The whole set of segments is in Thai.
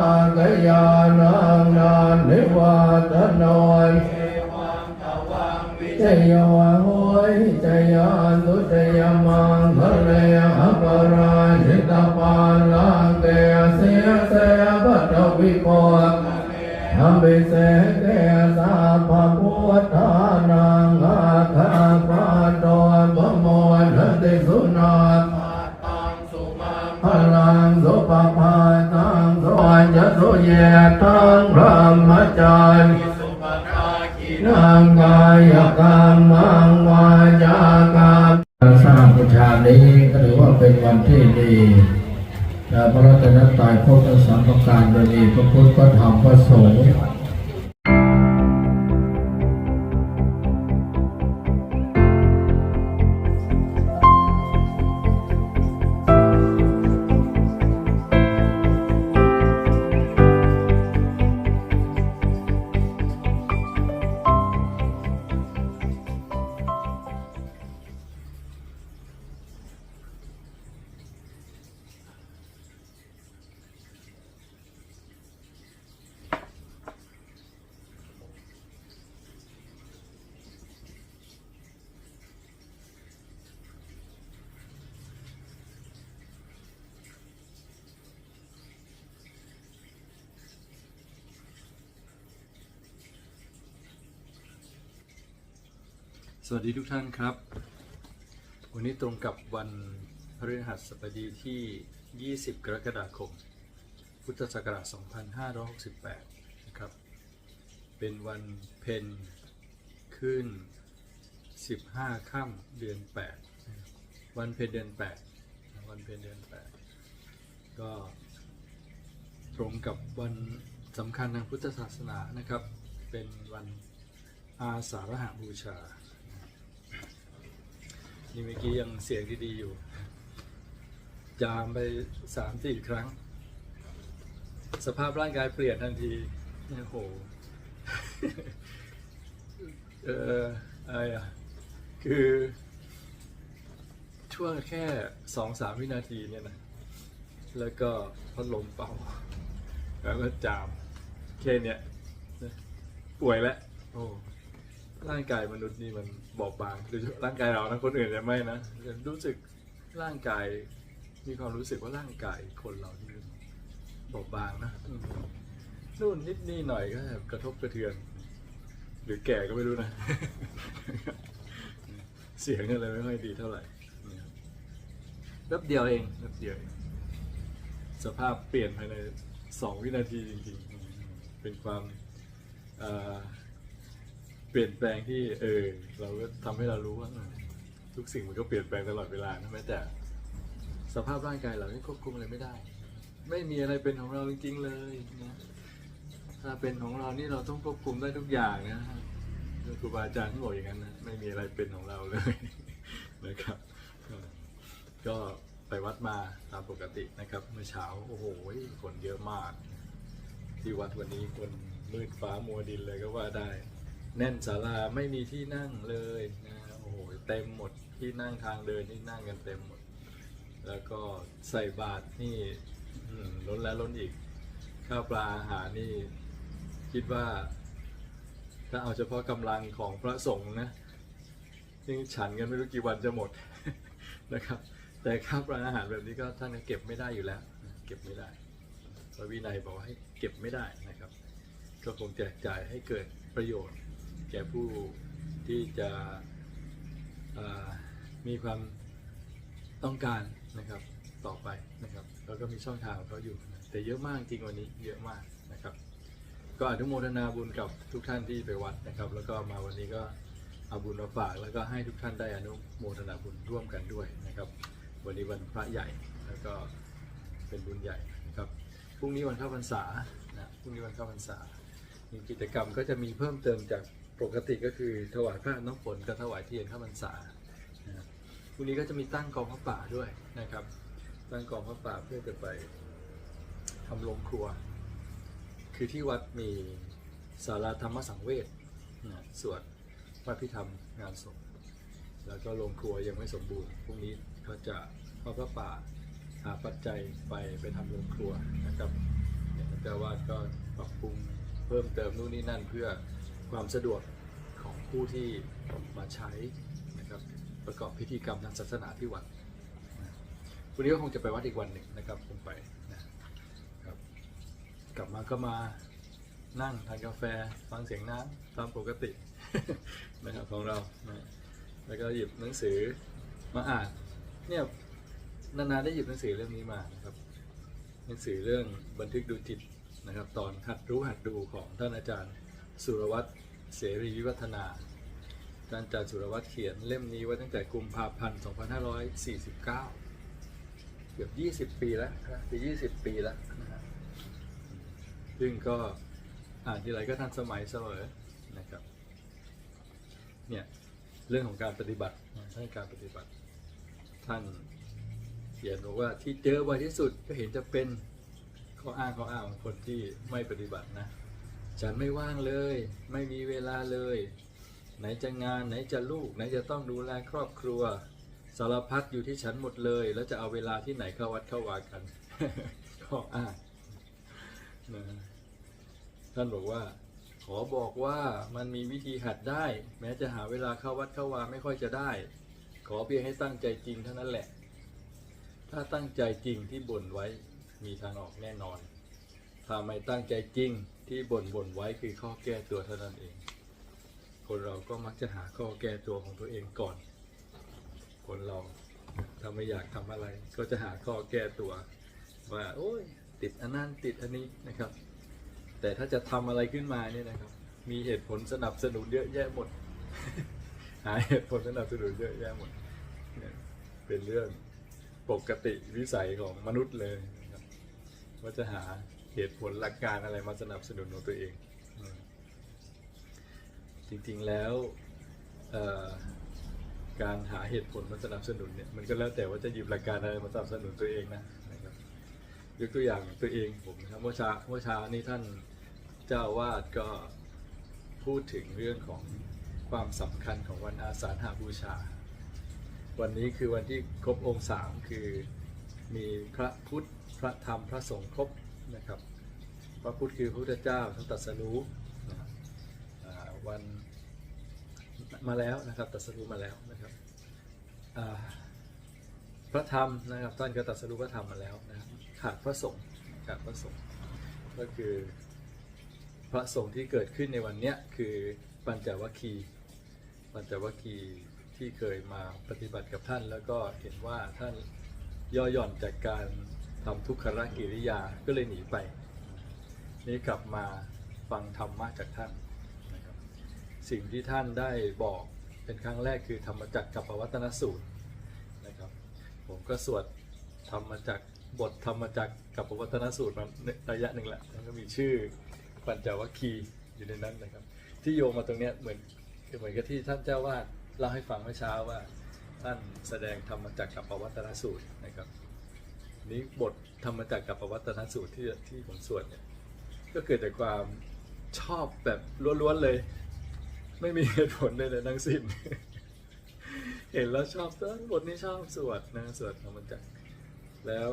อากยานังนานิวาตนอยจยวันโหยจยานุจยมังคะเลยอปราชิตาปาลังเกเสยเสยปัตวิโกทำปิเสเกสาภาพุทธา ตังสวัจสุเยตังพระมจารินางกายกรรมังวาจากรรมสร้างบูชานี้ก็ถือว่าเป็นวันที่ดีแต่พระรัตนตรัยพบทั้งสามปการโดยมีพระพุทธพระธรรมพระสงฆ์ สวัสดีทุกท่านครับ วันนี้ตรงกับวันพฤหัสบดีที่ 20 กรกฎาคม พุทธศักราช 2568 นะครับ เป็นวันเพ็ญขึ้น 15 ค่ำเดือน 8 วันเพ็ญเดือน 8 วันเพ็ญเดือน 8 ก็ตรงกับวันสำคัญทางพุทธศาสนานะครับ เป็นวันอาสาฬหบูชา นี่เมื่อกี้ยังเสียงดีๆอยู่จามไปสามสี่ครั้ง สภาพร่างกายเปลี่ยนทันทีโอ้โหเอออะไรอะคือ ช่วงแค่สองสามวินาทีเนี่ยนะ แล้วก็พัดลมเป่า แล้วก็จาม แค่เนี้ยป่วยแล้วโอ้ ร่างกายมนุษย์นี่มันบอบบางโดยเฉพาะร่างกายเรานะคนอื่นจะไม่นะแต่รู้สึกร่างกาย มีความรู้สึกว่าร่างกายคนเรานี่บอบบางนะนู่นนิดนี่หน่อยก็แบบกระทบกระเทือน หรือแก่ก็ไม่รู้นะ เสียงอะไรไม่ค่อยดีเท่าไหร่นะครับแป๊บเดียวเองแป๊บเดียวเองสภาพเปลี่ยนภายในสองวินาทีจริงๆ เป็นความอ่อเปลี่ยนแปลงที่เออเราก็ทำให้เรารู้ว่าทุกสิ่งมันก็เปลี่ยนแปลงตลอดเวลานะแม้แต่ สภาพร่างกายเรานี่ควบคุมอะไรไม่ได้ ไม่มีอะไรเป็นของเราจริงๆเลยนะถ้าเป็นของเรานี่เราต้องควบคุมได้ทุกอย่างนะครูบาอาจารย์ท่บอกอย่างนั้นนะไม่มีอะไรเป็นของเราเลยนะครับ ก็ไปวัดมาตามปกตินะครับ เมื่อเช้าโอ้โหคนเยอะมาก ที่วัดวันนี้คนมืดฟ้ามัวดินเลยก็ว่าได้ แน่นศาลาไม่มีที่นั่งเลยนะโอ้โหเต็มหมดที่นั่งทางเดินนี่นั่งกันเต็มหมด แล้วก็ใส่บาตรนี่ล้นแล้วล้นอีก ข้าวปลาอาหารนี่ คิดว่า ถ้าเอาเฉพาะกำลังของพระสงฆ์นะยังฉันกันไม่รู้กี่วันจะหมดนะครับ แต่ข้าวปลาอาหารแบบนี้ก็ท่านก็เก็บไม่ได้อยู่แล้ว เก็บไม่ได้พระวินัยบอกว่าให้เก็บไม่ได้นะครับ ก็คงแจกจ่ายให้เกิดประโยชน์ แก่ผู้ที่จะมีความต้องการนะครับต่อไปนะครับแล้วก็มีช่องทางของเขาอยู่ แต่เยอะมากจริงวันนี้เยอะมากนะครับ ก็อนุโมทนาบุญกับทุกท่านที่ไปวัดนะครับ แล้วก็มาวันนี้ก็เอาบุญมาฝากแล้วก็ให้ทุกท่านได้อนุโมทนาบุญร่วมกันด้วยนะครับ วันนี้วันพระใหญ่แล้วก็เป็นบุญใหญ่นะครับพรุ่งนี้วันเข้าพรรษานะพรุ่งนี้วันเข้าพรรษามีกิจกรรมก็จะมีเพิ่มเติมจาก ปกติก็คือถวายพระน้ำฝนกับถวายเทียนข้าพรรษานะครับพรุ่งนี้ก็จะมีตั้งกองพระป่าด้วยนะครับ ตั้งกองพระป่าเพื่อจะไปทำโรงครัว คือที่วัดมีศาลาธรรมสังเวชนะสวดพระพิธรรมงานศพแล้วก็โรงครัวยังไม่สมบูรณ์พรุ่งนี้ก็จะเอาพระป่าหาปัจจัยไปไปทำโรงครัวนะครับเจ้าวาดก็ปรับปรุงเพิ่มเติมนู่นนี่นั่นเพื่อ ความสะดวกของผู้ที่มาใช้นะครับประกอบพิธีกรรมทางศาสนาที่วัดวันนี้ก็คงจะไปวัดอีกวันหนึ่งนะครับคงไปนะครับกลับมาก็มานั่งทานกาแฟฟังเสียงน้ำตามปกตินะครับของเรานะแล้วก็หยิบหนังสือมาอ่านเนี่ยนานๆได้หยิบหนังสือเล่มนี้มานะครับ หนังสือเรื่องบันทึกดูจิตนะครับ ตอนหัดรู้หัดดูของท่านอาจารย์ สุรวัตรเสรีวิวัฒนาท่านอาจารย์สุรวัตรเขียนเล่มนี้ไว้ตั้งแต่กุมภาพันธ์ 2549 เกือบ 20 ปีแล้วนะจะ20 ปีแล้วนะครับซึ่งก็อ่านทีไรก็ทันสมัยเสมอนะครับ เนี่ยเรื่องของการปฏิบัติท่านการปฏิบัติ ท่านเขียนบอกว่าที่เจอบ่อยที่สุดก็เห็นจะเป็นข้ออ้างข้ออ้างของคนที่ไม่ปฏิบัตินะ ฉันไม่ว่างเลย ไม่มีเวลาเลย ไหนจะงานไหนจะลูก ไหนจะต้องดูแลครอบครัว สารพัดอยู่ที่ฉันหมดเลย แล้วจะเอาเวลาที่ไหนเข้าวัดเข้าวากันข้ออ้างนะท่านบอกว่า ขอบอกว่ามันมีวิธีหัดได้ แม้จะหาเวลาเข้าวัดเข้าวาไม่ค่อยจะได้ ขอเพียงให้ตั้งใจจริงเท่านั้นแหละ ถ้าตั้งใจจริงที่บ่นไว้มีทางออกแน่นอน ถ้าไม่ตั้งใจจริง ที่บ่นบ่นไว้คือข้อแก้ตัวเท่านั้นเอง คนเราก็มักจะหาข้อแก้ตัวของตัวเองก่อน คนเราถ้าไม่อยากทำอะไร ก็จะหาข้อแก้ตัว ว่าโอ้ยติดอันนั้นติดอันนี้นะครับ แต่ถ้าจะทำอะไรขึ้นมาเนี่ยนะครับ มีเหตุผลสนับสนุนเยอะแยะหมด หาเหตุผลสนับสนุนเยอะแยะหมดเนี่ยเป็นเรื่องปกติวิสัยของมนุษย์เลยนะครับว่าจะหา เหตุผลหลักการอะไรมาสนับสนุนของตัวเอง จริงๆแล้วการหาเหตุผลมาสนับสนุนเนี่ยมันก็แล้วแต่ว่าจะหยิบหลักการอะไรมาสนับสนุนตัวเองนะยกตัวอย่างตัวเองผมนะครับเมื่อเช้าเมื่อเช้านี้ท่านเจ้าวาดก็พูดถึงเรื่องของความสำคัญของวันอาสาฬหาบูชา วันนี้คือวันที่ครบองค์สามคือมีพระพุทธพระธรรมพระสงฆ์ครบ นะครับพระพุทธคือพระพุทธเจ้าท่านตรัสรู้วันมาแล้วนะครับตรัสรู้มาแล้วนะครับพระธรรมนะครับท่านก็ตรัสรู้พระธรรมมาแล้วนะครับขาดพระสงฆ์ขาดพระสงฆ์ก็คือพระสงฆ์ที่เกิดขึ้นในวันนี้คือปัญจวัคคีย์ปัญจวัคคีย์ที่เคยมาปฏิบัติกับท่าน แล้วก็เห็นว่าท่านย่อหย่อนจากการ ทำทุกขรกิริยาก็เลยหนีไป นี่กลับมาฟังธรรมะจากท่านนะครับสิ่งที่ท่านได้บอกเป็นครั้งแรกคือธรรมจักรกับปวัตนสูตรนะครับผมก็สวดทำมจากบททำมจากกับปวัตนสูตรมาระยะหนึ่งแหละแล้วก็มีชื่อปัญจวัคคีย์อยู่ในนั้นนะครับ ที่โยงมาตรงเนี้ยเหมือนเหมือนกับที่ท่านเจ้าวาดเล่าให้ฟังเมื่อเช้าว่า ท่านแสดงธรรมจักรกับปวัตนสูตรนะครับ นี้บทธรรมจักรกับปวัตนสูตรที่ที่ผมสวดเนี่ยก็เกิดจากความชอบแบบล้วนๆเลย ไม่มีเหตุผลใดๆทั้งสิ้น เห็นแล้วชอบต้นบทนี้ชอบสวดนะสวดธรรมจักรแล้ว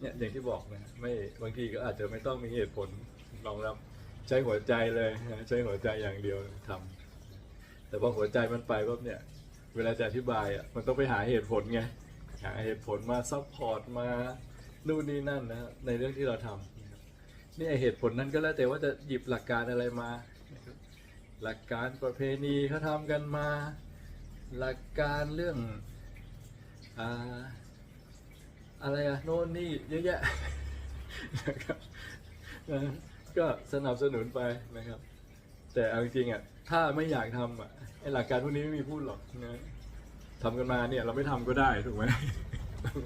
เนี่ยอย่างที่บอกนะไม่บางทีก็อาจจะไม่ต้องมีเหตุผลรองรับใช้หัวใจเลยนะใช้หัวใจอย่างเดียวทำแต่พอหัวใจมันไปปุ๊บเนี่ย เวลาจะอธิบายอะมันต้องไปหาเหตุผลไง หาเหตุผลมาซัพพอร์ตมานู่นนี่นั่นนะฮะในเรื่องที่เราทำนะครับนี่ไอเหตุผลนั้นก็แล้วแต่ว่าจะหยิบหลักการอะไรมา หลักการประเพณีเขาทำกันมา หลักการเรื่องอ่าอะไรอะโน่นนี่เยอะแยะนะครับก็สนับสนุนไปนะครับ แต่เอาจริงๆอะถ้าไม่อยากทำอะไอหลักการพวกนี้ไม่มีพูดหรอกนะ ทำกันมาเนี่ยเราไม่ทำก็ได้ถูกไหม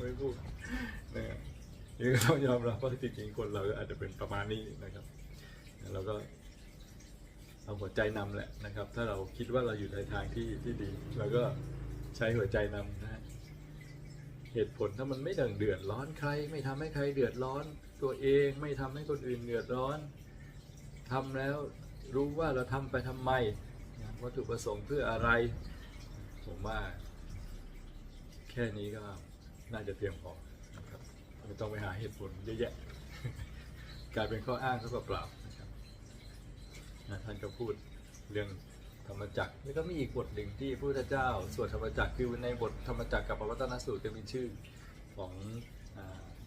ไม่พูดนะนี่ก็ต้องยอมรับว่าจริงๆคนเราอาจจะเป็นประมาณนี้นะครับเราก็เอาหัวใจนำแหละนะครับ ถ้าเราคิดว่าเราอยู่ในทางที่ที่ดีเราก็ใช้หัวใจนำนะฮะเหตุผลถ้ามันไม่ดังเดือดร้อนใคร ไม่ทำให้ใครเดือดร้อน ตัวเองไม่ทำให้คนอื่นเดือดร้อนทำแล้วรู้ว่าเราทำไปทำไมวัตถุประสงค์เพื่ออะไร ผมว่า ค่นี้ก็น่าจะเพียงพอนะครับไม่ต้องไปหาเหตุผลเยอะแยะ กลายเป็นข้ออ้างเขาเปล่านะครับท่านก็พูดเรื่องธรรมจักรแล้วก็มีอีกบทหนึ่งที่พระพุทธเจ้าสวดธรรมจักรคือในบทธรรมจักรกับปวัตนสูตรจะมีชื่อของอ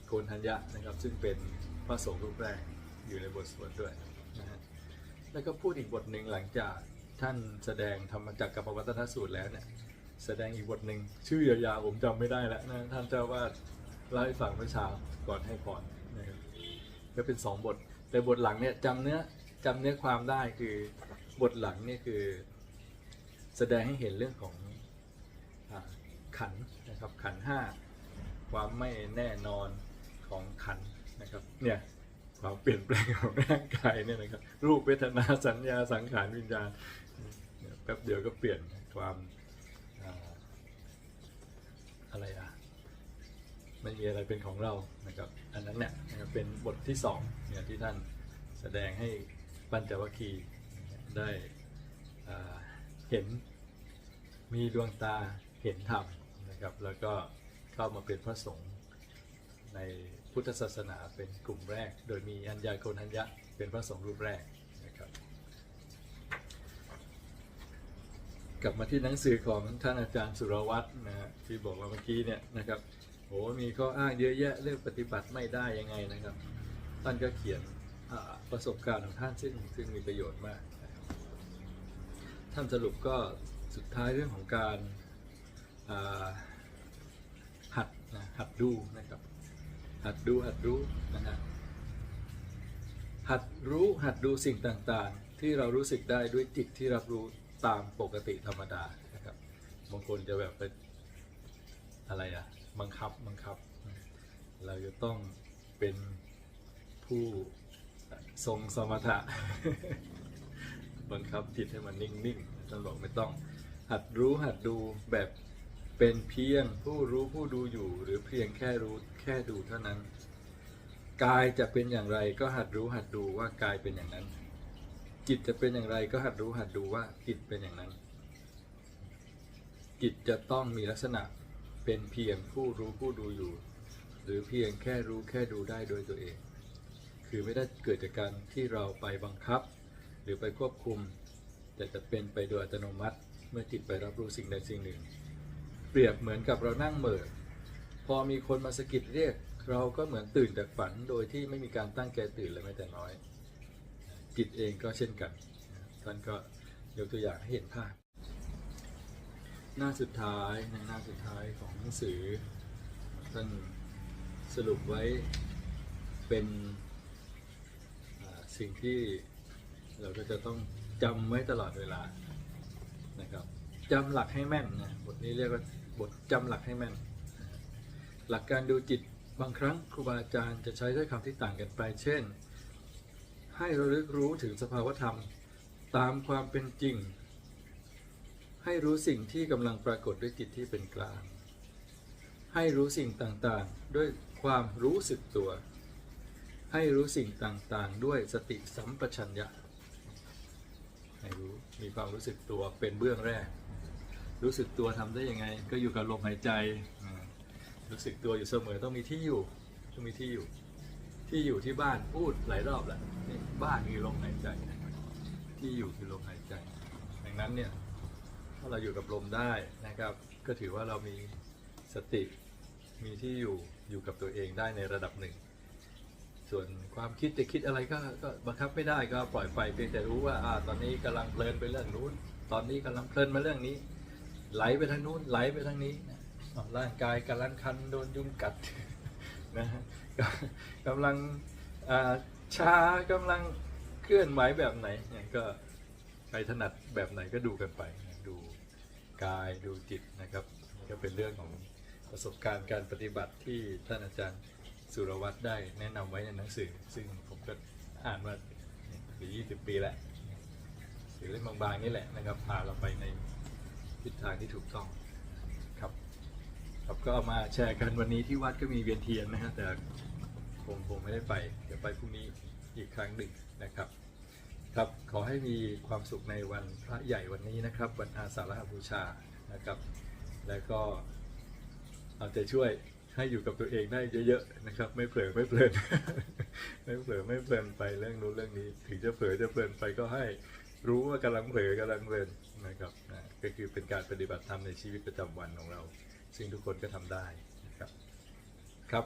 โกนทัญญะนะครับ ซึ่งเป็นพระสงฆ์รูปแรกอยู่ในบทสวดด้วยนะฮะแล้วก็พูดอีกบทหนึ่งหลังจากท่านแสดงธรรมจักรกับปวัตตนสูตรแล้วเนี่ย แสดงอีกบทหนึ่งชื่อยาวๆผมจำไม่ได้แล้วนะท่านเจ้าวาดเล่าให้ฟังเมื่อเช้าก่อนให้พรนะครับก็เป็นสองบท แต่บทหลังเนี่ยจำเนื้อจำเนื้อความได้คือบทหลังเนี่ยคือแสดงให้เห็นเรื่องของอขันนะครับขันห้าความไม่แน่นอนของขันนะครับเนี่ยความเปลี่ยนแปลงของร่างกายเนี่ยนะครับรูปเวทนาสัญญาสังขารวิญญาณแป๊บเดียวก็เปลี่ยนความ อะไรอะไม่มีอะไรเป็นของเรานะครับ อันนั้นเนี่ยนะเป็นบทที่สองเนี่ยที่ท่านแสดงให้ปัญจวัคคีย์ได้เห็นมีดวงตาเห็นธรรมนะครับ แล้วก็เข้ามาเป็นพระสงฆ์ในพุทธศาสนาเป็นกลุ่มแรก โดยมีอัญญาโกณัญญะเป็นพระสงฆ์รูปแรกนะครับ กลับมาที่หนังสือของท่านอาจารย์สุรวัตรนะฮะที่บอกว่าเมื่อกี้เนี่ยนะครับโหมีข้ออ้างเยอะแยะเรื่องปฏิบัติไม่ได้ยังไงนะครับ ท่านก็เขียนประสบการณ์ของท่านซึ่งซึ่งมีประโยชน์มาก ท่านสรุปก็สุดท้ายเรื่องของการหัดนะหัดดูนะครับ หัดดูหัดรู้นะฮะหัดรู้หัดดูสิ่งต่างๆ ที่เรารู้สึกได้ด้วยจิตที่รับรู้ ตามปกติธรรมดานะครับบางคนจะแบบเป็นอะไรอะบังคับบังคับ เราจะต้องเป็นผู้ทรงสมถะบังคับจิตให้มันนิ่งๆท่านบอกไม่ต้อง หัดรู้หัดดูแบบเป็นเพียงผู้รู้ผู้ดูอยู่ หรือเพียงแค่รู้แค่ดูเท่านั้น กายจะเป็นอย่างไรก็หัดรู้หัดดูว่ากายเป็นอย่างนั้น จิตจะเป็นอย่างไรก็หัดรู้หัดดูว่าจิตเป็นอย่างนั้น จิตจะต้องมีลักษณะเป็นเพียงผู้รู้ผู้ดูอยู่ หรือเพียงแค่รู้แค่ดูได้โดยตัวเอง คือไม่ได้เกิดจากการที่เราไปบังคับ หรือไปควบคุม แต่จะเป็นไปโดยอัตโนมัติ เมื่อจิตไปรับรู้สิ่งใดสิ่งหนึ่ง เปรียบเหมือนกับเรานั่งเหม่อพอมีคนมาสะกิดเรียก เราก็เหมือนตื่นจากฝันโดยที่ไม่มีการตั้งใจตื่นเลยแม้แต่น้อย จิตเองก็เช่นกันท่านก็ยกตัวอย่างให้เห็นภาพ หน้าสุดท้ายในหน้าสุดท้ายของหนังสือท่านสรุปไว้เป็นสิ่งที่เราก็จะต้องจำไว้ตลอดเวลานะครับจำหลักให้แม่นนะบทนี้เรียกว่าบทจำหลักให้แม่น หลักการดูจิตบางครั้งครูบาอาจารย์จะใช้ถ้อยคำที่ต่างกันไป เช่น ให้ระลึกรู้ถึงสภาวธรรม ตามความเป็นจริง ให้รู้สิ่งที่กำลังปรากฏด้วยจิตที่เป็นกลาง ให้รู้สิ่งต่างๆ ด้วยความรู้สึกตัว ให้รู้สิ่งต่างๆ ด้วยสติสัมปชัญญะให้รู้มีความรู้สึกตัวเป็นเบื้องแรก รู้สึกตัวทำได้ยังไง ก็อยู่กับลมหายใจ รู้สึกตัวอยู่เสมอต้องมีที่อยู่ต้องมีที่อยู่ ที่อยู่ที่บ้านพูดหลายรอบแล้วนี่บ้านคือลมหายใจที่อยู่คือลมหายใจ ดังนั้นเนี่ยถ้าเราอยู่กับลมได้นะครับ ก็ถือว่าเรามีสติมีที่อยู่อยู่กับตัวเองได้ในระดับหนึ่ง ส่วนความคิดจะคิดอะไรก็ก็บังคับไม่ได้ก็ปล่อยไปเพียงแต่รู้ว่าอ่าตอนนี้กำลังเพลินไปเรื่องนู้น ตอนนี้กำลังเพลินมาเรื่องนี้ ไหลไปทางนู้นไหลไปทางนี้ร่างกายกำลังคันโดนยุงกัด นะฮะกำลังอ่าชากำลังเคลื่อนไหวแบบไหนเนี่ยก็ใครถนัดแบบไหนก็ดูกันไป ดูกายดูจิตนะครับ ก็เป็นเรื่องของประสบการณ์การปฏิบัติที่ท่านอาจารย์สุรวัตรได้แนะนำไว้ในหนังสือ ซึ่งผมก็อ่านมาปียี่สิบปีแล้วสือเล่มบางๆนี่แหละนะครับพาเราไปในทิศทางที่ถูกต้อง ครับก็มาแชร์กันวันนี้ที่วัดก็มีเวียนเทียนนะฮะแต่ผมผมไม่ได้ไป เดี๋ยวไปพรุ่งนี้อีกครั้งหนึ่งนะครับ ครับขอให้มีความสุขในวันพระใหญ่วันนี้นะครับ วันอาสาฬหบูชานะครับ แล้วก็เอาใจช่วยให้อยู่กับตัวเองได้เยอะๆนะครับ ไม่เผลอไม่เพลินไม่เผลอไม่เพลินไปเรื่องนู้นเรื่องนี้ ถึงจะเผลอจะเพลินไปก็ให้รู้ว่ากำลังเผลอกำลังเพลินนะครับก็คือเป็นการปฏิบัติธรรมในชีวิตประจำวันของเรา ซึ่งทุกคนก็ทำได้นะครับ ครับ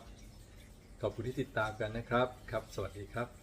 ขอบคุณที่ติดตามกันนะครับ ครับ สวัสดีครับ